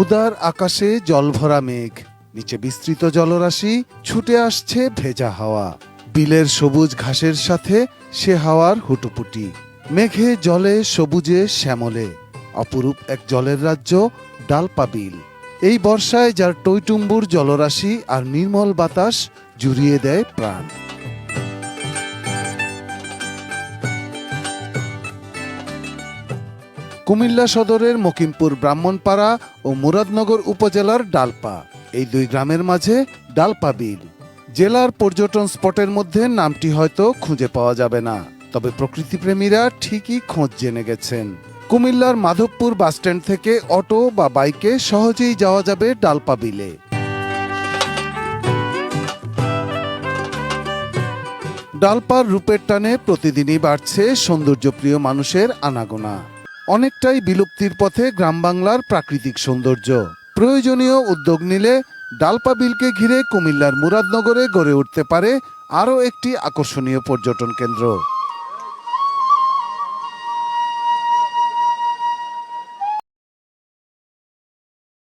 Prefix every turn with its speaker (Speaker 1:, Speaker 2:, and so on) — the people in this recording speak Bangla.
Speaker 1: উদার আকাশে জলভরা মেঘ, নিচে বিস্তৃত জলরাশি, ছুটে আসছে ভেজা হাওয়া। বিলের সবুজ ঘাসের সাথে সে হাওয়ার হুটুপুটি। মেঘে জলে সবুজে শ্যামলে, অপরূপ এক জলের রাজ্য ডালপা বিল। এই বর্ষায় যার টইটুম্বুর জলরাশি আর নির্মল বাতাস জুড়িয়ে দেয় প্রাণ। কুমিল্লা সদরের মকিমপুর ব্রাহ্মণপাড়া ও মুরাদনগর উপজেলার ডালপা। এই দুই গ্রামের মাঝে ডালপা বিল। জেলার পর্যটন স্পটের মধ্যে নামটি হয়তো খুঁজে পাওয়া যাবে না, তবে প্রকৃতিপ্রেমীরা ঠিকই খোঁজ জেনে গেছেন। কুমিল্লার মাধবপুর বাসস্ট্যান্ড থেকে অটো বা বাইকে সহজেই যাওয়া যাবে ডালপা বিলে। ডালপার রূপের টানে প্রতিদিনই বাড়ছে সৌন্দর্যপ্রিয় মানুষের আনাগোনা। অনেকটাই বিলুপ্তির পথে গ্রাম বাংলার প্রাকৃতিক সৌন্দর্য। প্রয়োজনীয় উদ্যোগ নিলে ডালপা বিলকে ঘিরে কুমিল্লার মুরাদনগরে গড়ে উঠতে পারে আরও একটি আকর্ষণীয় পর্যটন কেন্দ্র।